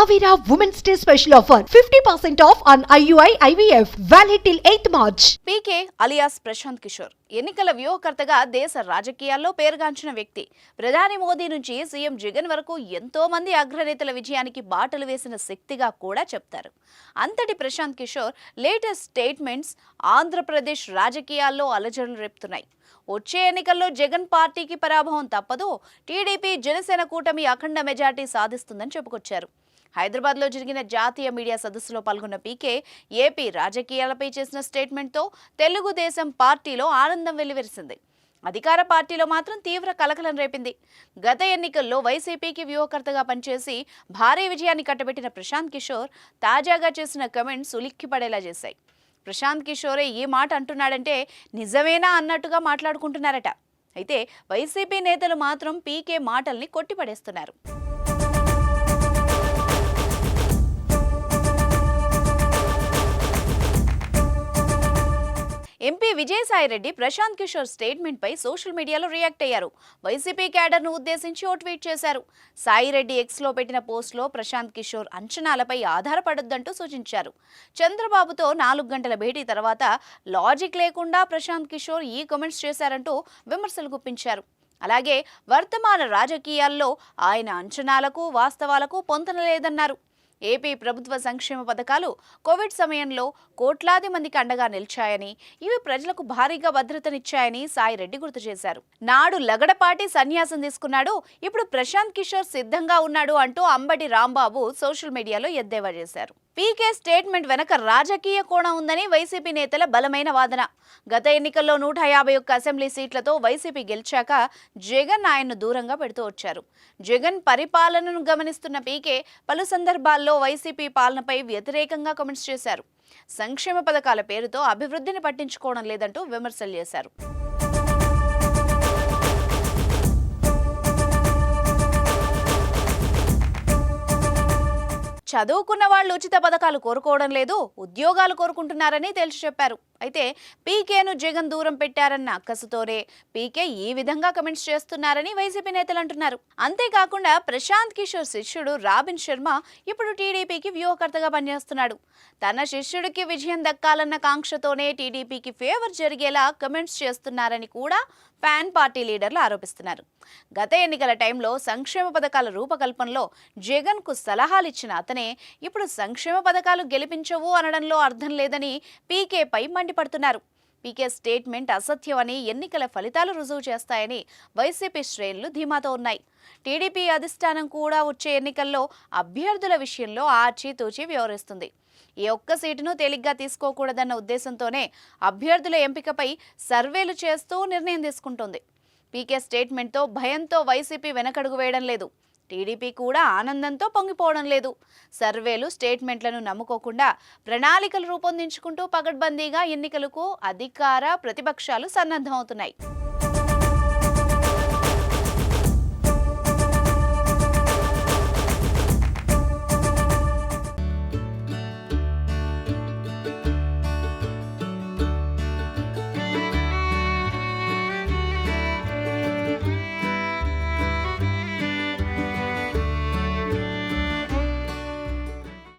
Avira Women's Day special offer 50% off on IUI IVF valid till 8th March. PK alias Prashant Kishor ఎన్నికల వ్యూహకర్తగా దేశ రాజకీయాల్లో పేరుగాంచిన వ్యక్తి. ప్రధాని మోదీ నుంచి సీఎం జగన్ వరకు ఎంతో మంది అగ్రనేతల విజయానికి బాటలు వేసిన శక్తిగా కూడా చెప్తారు. అంతటి ప్రశాంత్ కిషోర్ లేటెస్ట్ స్టేట్మెంట్స్ ఆంధ్రప్రదేశ్ రాజకీయాల్లో అలజడులు రేపుతున్నాయి. వచ్చే ఎన్నికల్లో జగన్ పార్టీకి పరాభవం తప్పదు. టీడీపీ జనసేన కూటమి అఖండ మెజార్టీ సాధిస్తుందని చెప్పుకొచ్చారు. హైదరాబాద్లో జరిగిన జాతీయ మీడియా సదస్సులో పాల్గొన్న పీకే ఏపీ రాజకీయాలపై చేసిన స్టేట్మెంట్తో తెలుగుదేశం పార్టీలో ఆనందం వెల్లివిరిసింది. అధికార పార్టీలో మాత్రం తీవ్ర కలకలం రేపింది. గత ఎన్నికల్లో వైసీపీకి వ్యూహకర్తగా పనిచేసి భారీ విజయాన్ని కట్టబెట్టిన ప్రశాంత్ కిషోర్ తాజాగా చేసిన కమెంట్స్ ఉలిక్కిపడేలా చేశాయి. ప్రశాంత్ కిషోరే ఈ మాట అంటున్నాడంటే నిజమేనా అన్నట్టుగా మాట్లాడుకుంటున్నారట. అయితే వైసీపీ నేతలు మాత్రం పీకే మాటల్ని కొట్టిపడేస్తున్నారు. ఎంపీ విజయసాయిరెడ్డి ప్రశాంత్ కిషోర్ స్టేట్మెంట్ పై సోషల్ మీడియాలో రియాక్ట్ అయ్యారు. వైసీపీ క్యాడర్ను ఉద్దేశించి ఓ ట్వీట్ చేశారు. సాయిరెడ్డి ఎక్స్లో పెట్టిన పోస్ట్లో ప్రశాంత్ కిషోర్ అంచనాలపై ఆధారపడొద్దంటూ సూచించారు. చంద్రబాబుతో నాలుగు గంటల భేటీ తర్వాత లాజిక్ లేకుండా ప్రశాంత్ కిషోర్ ఈ కామెంట్స్ చేశారంటూ విమర్శలు గుప్పించారు. అలాగే వర్తమాన రాజకీయాల్లో ఆయన అంచనాలకు వాస్తవాలకు పొంతన లేదన్నారు. ఏపీ ప్రభుత్వ సంక్షేమ పథకాలు కోవిడ్ సమయంలో కోట్లాది మందికి అండగా నిలిచాయని ఇవి ప్రజలకు భారీగా భద్రతనిచ్చాయని సాయిరెడ్డి గుర్తు చేశారు. నాడు లగడపాటి సన్యాసం తీసుకున్నాడు ఇప్పుడు ప్రశాంత్ కిషోర్ సిద్ధంగా ఉన్నాడు అంటూ అంబటి రాంబాబు సోషల్ మీడియాలో ఎద్దేవా చేశారు. పీకే స్టేట్మెంట్ వెనక రాజకీయ కోణం ఉందని వైసీపీ నేతల బలమైన వాదన. గత ఎన్నికల్లో నూట యాభై ఒక్క అసెంబ్లీ సీట్లతో వైసీపీ గెలిచాక జగన్ ఆయన్ను దూరంగా పెడుతూ వచ్చారు. జగన్ పరిపాలనను గమనిస్తున్న పీకే పలు సందర్భాల్లో వైసీపీ పాలనపై వ్యతిరేకంగా కామెంట్స్ చేశారు. సంక్షేమ పథకాల పేరుతో అభివృద్ధిని పట్టించుకోవడం లేదంటూ విమర్శలు చేశారు. చదువుకున్న వాళ్ళు ఉచిత పథకాలు కోరుకోవడం లేదు ఉద్యోగాలు కోరుకుంటున్నారని తేల్చి చెప్పారు. అయితే పీకేను జగన్ దూరం పెట్టారన్న అక్కసుతోనే పీకే ఈ విధంగా కమెంట్స్ చేస్తున్నారని వైసీపీ నేతలు అంటున్నారు. అంతేకాకుండా ప్రశాంత్ కిషోర్ శిష్యుడు రాబిన్ శర్మ ఇప్పుడు టీడీపీకి వ్యూహకర్తగా పనిచేస్తున్నాడు. తన శిష్యుడికి విజయం దక్కాలన్న కాంక్షతోనే టీడీపీకి ఫేవర్ జరిగేలా కమెంట్స్ చేస్తున్నారని కూడా ఫ్యాన్ పార్టీ లీడర్లు ఆరోపిస్తున్నారు. గత ఎన్నికల టైంలో సంక్షేమ పథకాల రూపకల్పనలో జగన్కు సలహాలు ఇచ్చిన అతనే ఇప్పుడు సంక్షేమ పథకాలు గెలిపించవు అనడంలో అర్థం లేదని పీకేపై మండిపడుతున్నారు పీకే స్టేట్మెంట్ అసత్యమని ఎన్నికల ఫలితాలు రుజువు చేస్తాయని వైసీపీ శ్రేణులు ధీమాతో ఉన్నాయి. టీడీపీ అధిష్టానం కూడా వచ్చే ఎన్నికల్లో అభ్యర్థుల విషయంలో ఆచితూచి వ్యవహరిస్తుంది. ఈ ఒక్క సీటును తేలిగ్గా తీసుకోకూడదన్న ఉద్దేశంతోనే అభ్యర్థుల ఎంపికపై సర్వేలు చేస్తూ నిర్ణయం తీసుకుంటోంది. పీకే స్టేట్మెంట్తో భయంతో వైసీపీ వెనకడుగు వేయడం లేదు. టీడీపీ కూడా ఆనందంతో పొంగిపోవడం లేదు. సర్వేలు స్టేట్మెంట్లను నమ్ముకోకుండా ప్రణాళికలు రూపొందించుకుంటూ పగడ్బందీగా ఎన్నికలకు అధికార ప్రతిపక్షాలు సన్నద్ధమవుతున్నాయి.